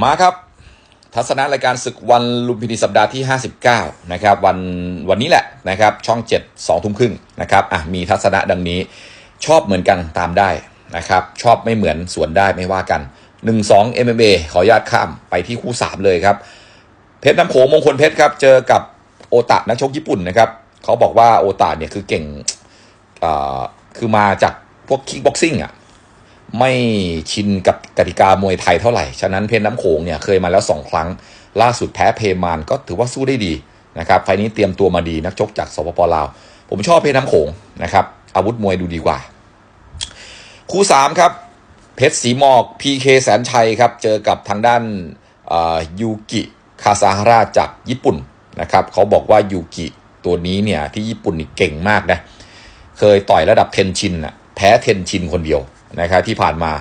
มาครับ ทัศนะรายการศึกวันลุมพินีสัปดาห์ที่ 59 นะครับ วันวันนี้แหละนะครับ ช่อง 7 2 ทุ่มครึ่งนะครับอะมีทัศนะดังนี้ ชอบเหมือนกันตามได้นะครับ ชอบไม่เหมือนสวนได้ไม่ว่ากัน 1-2 MMA ขออนุญาตข้ามไปที่คู่ 3 เลยครับ เพชรน้ำโขงมงคลเพชรครับ เจอกับโอตะนักชกญี่ปุ่นนะครับเขาบอกว่าโอตะเนี่ยคือเก่งอ่าคือมาจากพวกคิกบ็อกซิ่งอะ ไม่ชินกับกติกามวยไทยเท่าไหร่ ฉะนั้นเพชรน้ำโขงเนี่ยเคยมาแล้วสองครั้ง ล่าสุดแพ้เพมานก็ถือว่าสู้ได้ดีนะครับ ไฟนี้เตรียมตัวมาดีนักชกจากสปปลาว ผมชอบเพชรน้ำโขงนะครับ อาวุธมวยดูดีกว่า คู่สามครับ เพชรสีหมอกพีเคแสนชัยครับ เจอกับทางด้านยูกิคาซาฮาราจากญี่ปุ่นนะครับเขาบอกว่ายูกิตัวนี้เนี่ยที่ญี่ปุ่นนี่เก่งมากนะ เคยต่อยระดับเทนชินอะแพ้เทนชินคนเดียว นะครับที่ผ่านมา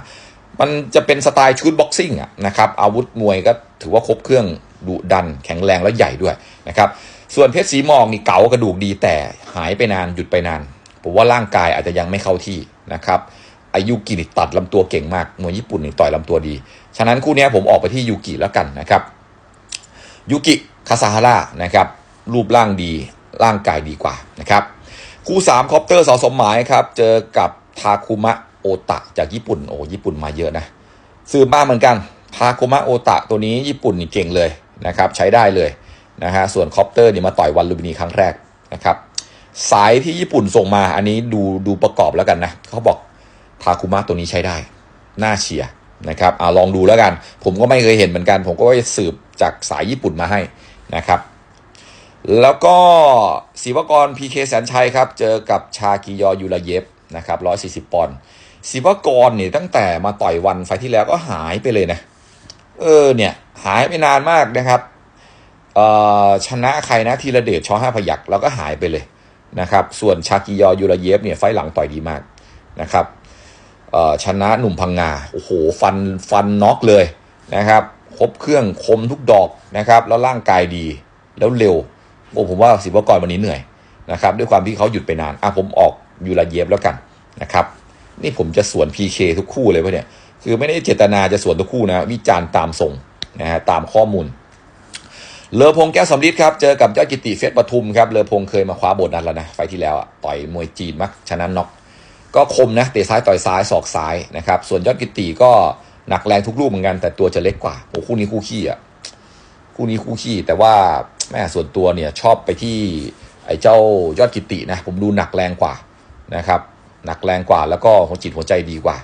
มันจะเป็นสไตล์ชุดบ็อกซิ่งอะนะครับอาวุธมวยก็ถือว่าครบเครื่องดุดัน แข็งแรงและใหญ่ด้วยนะครับส่วนเพชรสีมอกนี่เก๋ากระดูกดีแต่หายไปนานหยุดไปนานผมว่าร่างกายอาจจะยังไม่เข้าที่นะครับอายุกินตัดลำตัวเก่งมากมวยญี่ปุ่นนี่ต่อยลำตัวดี ฉะนั้นคู่นี้ผมออกไปที่ยูกิแล้วกันนะครับยูกิคาซาฮาร่านะครับรูปร่างดีร่างกายดีกว่านะครับคู่3คอปเตอร์สอสมหมายครับเจอกับทาคุมะ โอตะจากญี่ปุ่นโอ้ญี่ปุ่นมาเยอะนะซื้อมาเหมือนกันทาคุมะโอตะตัวนี้ญี่ปุ่นนี่เก่งเลยนะครับใช้ได้เลยนะฮะส่วนคอปเตอร์นี่มาต่อยวันลุมินีครั้งแรกนะครับสายที่ญี่ปุ่นส่งมาอันนี้ดูดูประกอบแล้วกันนะเขาบอกทาคุมะตัวนี้ใช้ได้ น่าเชียร์นะครับเอาลองดูแล้วกัน ผมก็ไม่เคยเห็นเหมือนกัน ผมก็จะสืบจากสายญี่ปุ่นมาให้นะครับ แล้วก็ศิวกรพีเคแสนชัยครับ เจอกับชากิยอยูราเยฟนะครับ140 ปอนด์ ศิวกรเนี่ยตั้งแต่มาต่อยวันไฟที่แล้วก็หายไปเลยนะ เออเนี่ยหายไปนานมากนะครับเอ่อชนะใครนะธีระเดชชอห้าพยักแล้วก็หายไปเลยนะครับ ส่วนชากิยอยูราเยฟเนี่ยไฟหลังต่อยดีมากนะครับเอ่อชนะหนุ่มพังงาโอ้โหฟันฟันน็อกเลยนะครับครบเครื่องคมทุกดอกนะครับ แล้วร่างกายดีแล้วเร็วโอ้ผมว่าศิวกรวันนี้เหนื่อยนะครับ ด้วยความที่เขาหยุดไปนานอะผมออกยูราเยฟแล้วกันนะครับ นี่ผมจะสวน PK ทุกคู่เลยวะเนี่ย คือไม่ได้เจตนาจะสวนทุกคู่นะ วิจารณ์ตามส่งนะฮะตามข้อมูล เลอพงแก้วสำลิดครับเจอกับยอดกิติเฟสปทุมครับเลอพงเคยมาคว้าโบนัสแล้วนะไฟที่แล้วอะต่อยมวยจีนมักชนะน็อกก็คมนะเตะซ้ายต่อยซ้ายศอกซ้ายนะครับส่วนยอดกิติก็หนักแรงทุกลูกเหมือนกัน แต่ตัวจะเล็กกว่าโอ้คู่นี้คู่ขี้อะคู่นี้คู่ขี้แต่ว่าแม่ส่วนตัวเนี่ยชอบไปที่ไอ้เจ้ายอดกิตินะผมดูหนักแรงกว่านะครับ หนักแรงกว่า แล้วก็หัวจิตหัวใจดีกว่า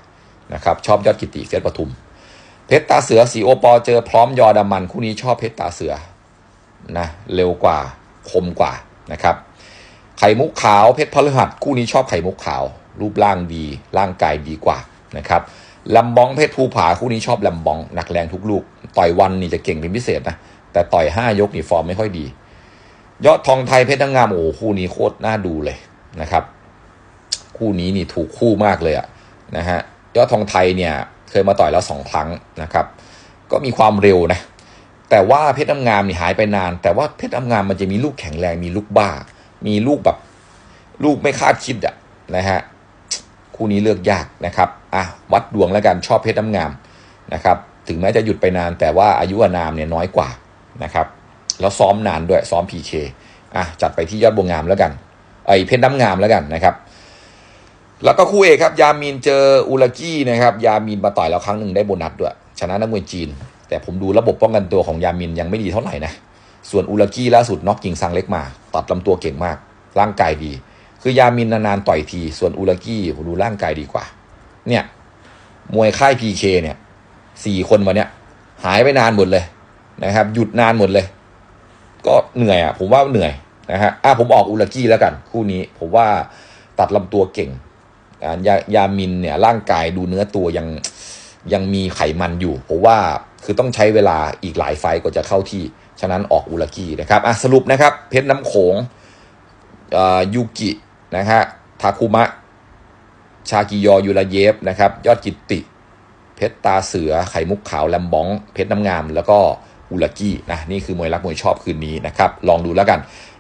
นะครับชอบยอดกิติเฟสปทุม เพชรตาเสือสีโอปอเจอพร้อมยอดามันคู่นี้ชอบเพชรตาเสือนะเร็วกว่าคมกว่านะครับไข่มุกขาวเพชรพฤหัสคู่นี้ชอบไข่มุกขาว รูปร่างดีร่างกายดีกว่านะครับลำบองเพชรภูผาคู่นี้ชอบลำบองหนักแรงทุกลูก ต่อยวันนี่จะเก่งเป็นพิเศษนะแต่ต่อยห้ายกนี่ฟอร์มไม่ค่อยดี ยอดทองไทยเพชรนางงามโอ้คู่นี้โคตรน่าดูเลยนะครับ คู่นี้นี่ถูกคู่มากเลยอะนะฮะยอดทองไทยเนี่ยเคยมาต่อยแล้วสองครั้งนะครับ ก็มีความเร็วนะแต่ว่าเพชรน้ำงามนี่หายไปนาน แต่ว่าเพชรน้ำงามมันจะมีลูกแข็งแรงมีลูกบ้า มีลูกแบบลูกไม่คาดคิดอะนะฮะคู่นี้เลือกยากนะครับอะวัดดวงแล้วกันชอบเพชรน้ำงามนะครับถึงแม้จะหยุดไปนาน แต่ว่าอายุอานามเนี่ยน้อยกว่านะครับแล้วซ้อมนานด้วยซ้อม PK อะจัดไปที่ยอดบวงงามแล้วกันไอเพชรน้ำงามแล้วกันนะครับ แล้วก็คู่เอกครับ ยามีนเจออุลากี้นะครับ ยามีนมาต่อยแล้วครั้งหนึ่งได้โบนัสด้วย ชนะนักมวยจีน แต่ผมดูระบบป้องกันตัวของยามินยังไม่ดีเท่าไหร่นะ ส่วนอุลากี้ล่าสุดน็อกกิงซังเล็กมา ตัดลำตัวเก่งมาก ร่างกายดี คือยามินนานๆต่อยที ส่วนอุลากี้ผมดูร่างกายดีกว่า เนี่ย มวยค่ายพีเคเนี่ยสี่คนวันเนี้ยหายไปนานหมดเลยนะครับ หยุดนานหมดเลย ก็เหนื่อยอะ ผมว่าเหนื่อยนะฮะอะผมออกอุลากี้แล้วกัน คู่นี้ ผมว่าตัดลำตัวเก่ง ยายามินเนี่ยร่างกายดูเนื้อตัวยังยังมีไขมันอยู่ผมว่าคือต้องใช้เวลาอีกหลายไฟกว่าจะเข้าที่ ฉะนั้นออกอุลากี้นะครับอะสรุปนะครับ เพชรน้ำโขงยูกินะฮะทาคุมะ ชากิยอยูราเยฟนะครับ ยอดกิตติ เพชรตาเสือไข่มุกขาวแลมบอง เพชรน้ำงาม แล้วก็อุลากี้นะนี่คือมวยรักมวยชอบคืนนี้นะครับ ลองดูแล้วกัน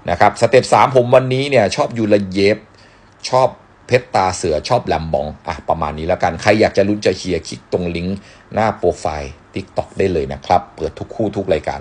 นะครับ สเต็ปสามผมวันนี้เนี่ยชอบยูราเยฟชอบ เพชรตาเสือชอบแลมบองอะประมาณนี้แล้วกัน ใครอยากจะลุ้นจะเชียร์คลิกตรงลิงก์หน้าโปรไฟล์ TikTok ได้เลยนะครับ เปิดทุกคู่ทุกรายการ